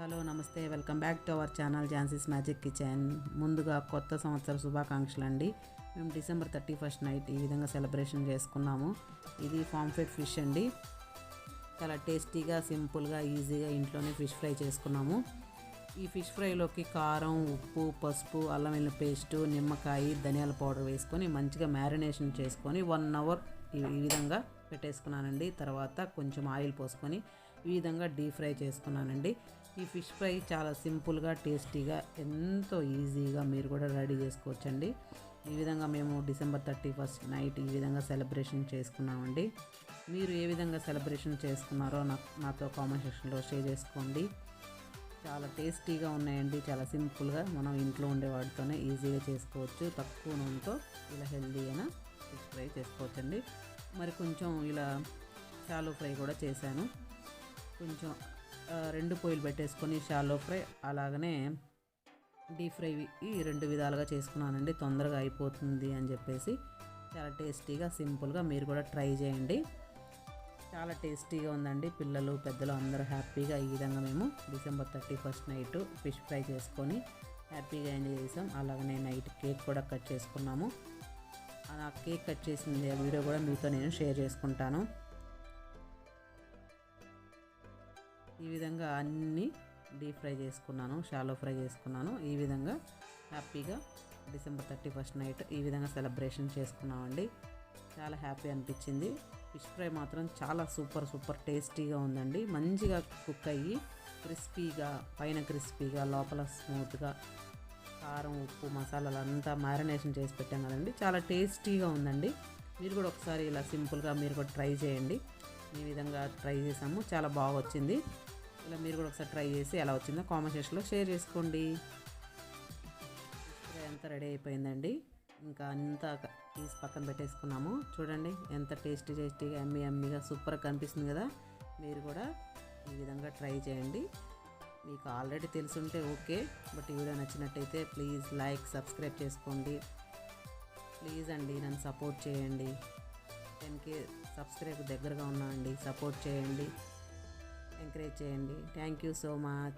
Hello నమస్తే. Welcome back to our channel Jhansi's magic kitchen. ముందుగా కొత్త సంవత్సర శుభాకాంక్షలు అండి మేము డిసెంబర్ థర్టీ ఫస్ట్ నైట్ ఈ విధంగా సెలబ్రేషన్ చేసుకున్నాము. ఇది ఫామ్ఫెడ్ ఫిష్ అండి. చాలా టేస్టీగా సింపుల్గా ఈజీగా ఇంట్లోనే ఫిష్ ఫ్రై చేసుకున్నాము. ఈ ఫిష్ ఫ్రైలోకి కారం ఉప్పు పసుపు అల్లం వెల్లుల్లి పేస్టు నిమ్మకాయ ధనియాల పౌడర్ వేసుకొని మంచిగా మ్యారినేషన్ చేసుకొని వన్ అవర్ ఈ విధంగా పెట్టేసుకున్నానండి. తర్వాత కొంచెం ఆయిల్ పోసుకొని ఈ విధంగా డీప్ ఫ్రై చేసుకున్నానండి. ఈ ఫిష్ ఫ్రై చాలా సింపుల్గా టేస్టీగా ఎంతో ఈజీగా మీరు కూడా రెడీ చేసుకోవచ్చండి. ఈ విధంగా మేము డిసెంబర్ థర్టీ ఫస్ట్ నైట్ ఈ విధంగా సెలబ్రేషన్ చేసుకున్నామండి. మీరు ఏ విధంగా సెలబ్రేషన్ చేసుకున్నారో నాకు నాతో కామెంట్ సెక్షన్లో షేర్ చేసుకోండి. చాలా టేస్టీగా ఉన్నాయండి చాలా సింపుల్గా మనం ఇంట్లో ఉండే వాటితోనే ఈజీగా చేసుకోవచ్చు. తక్కువ నూనెతో ఇలా హెల్దీ అయినా ఫిష్ ఫ్రై చేసుకోవచ్చండి. మరి కొంచెం ఇలా షాలో ఫ్రై కూడా చేశాను. కొంచెం రెండు పొయ్యిలు పెట్టేసుకొని షాలో ఫ్రై అలాగనే డీప్ ఫ్రై ఈ రెండు విధాలుగా చేసుకున్నానండి. తొందరగా అయిపోతుంది అని చెప్పేసి చాలా టేస్టీగా సింపుల్గా మీరు కూడా ట్రై చేయండి. చాలా టేస్టీగా ఉందండి. పిల్లలు పెద్దలు అందరూ హ్యాపీగా ఈ విధంగా మేము December thirty first night fish fry చేసుకొని హ్యాపీగా ఎంజాయ్ చేసాం. అలాగనే నైట్ కేక్ కూడా కట్ చేసుకున్నాము. ఆ కేక్ కట్ చేసింది ఆ వీడియో కూడా మీతో నేను షేర్ చేసుకుంటాను. ఈ విధంగా అన్నీ డీప్ ఫ్రై చేసుకున్నాను షాలో ఫ్రై చేసుకున్నాను. ఈ విధంగా హ్యాపీగా డిసెంబర్ థర్టీ ఫస్ట్ నైట్ ఈ విధంగా సెలబ్రేషన్ చేసుకున్నామండి. చాలా హ్యాపీ అనిపించింది. ఫిష్ ఫ్రై మాత్రం చాలా సూపర్ సూపర్ టేస్టీగా ఉందండి. మంచిగా కుక్ అయ్యి క్రిస్పీగా పైన క్రిస్పీగా లోపల స్మూత్గా కారం ఉప్పు మసాలాలు అంతా మ్యారినేషన్ చేసి పెట్టాం కదండి. చాలా టేస్టీగా ఉందండి. మీరు కూడా ఒకసారి ఇలా సింపుల్గా మీరు కూడా ట్రై చేయండి. ఈ విధంగా ట్రై చేసాము. చాలా బాగా వచ్చింది. ఇలా మీరు కూడా ఒకసారి ట్రై చేసి ఎలా వచ్చిందో కామెంట్ సెక్షన్లో షేర్ చేసుకోండి. ఫ్రై అంతా రెడీ అయిపోయిందండి. ఇంకా అంతా తీసి పక్కన పెట్టేసుకున్నాము. చూడండి ఎంత టేస్టీ టేస్టీగా అమ్మి అమ్మిగా సూపర్గా కనిపిస్తుంది కదా. మీరు కూడా ఈ విధంగా ట్రై చేయండి. మీకు ఆల్రెడీ తెలుసుంటే ఓకే బట్ ఈ వీడియో నచ్చినట్టయితే ప్లీజ్ లైక్ సబ్స్క్రైబ్ చేసుకోండి. ప్లీజ్ అండి నన్ను సపోర్ట్ చేయండి. టెన్కే సబ్స్క్రైబ్ దగ్గరగా ఉన్నా అండి సపోర్ట్ చేయండి. ఎంకరేజ్ చేయండి. Thank you so much.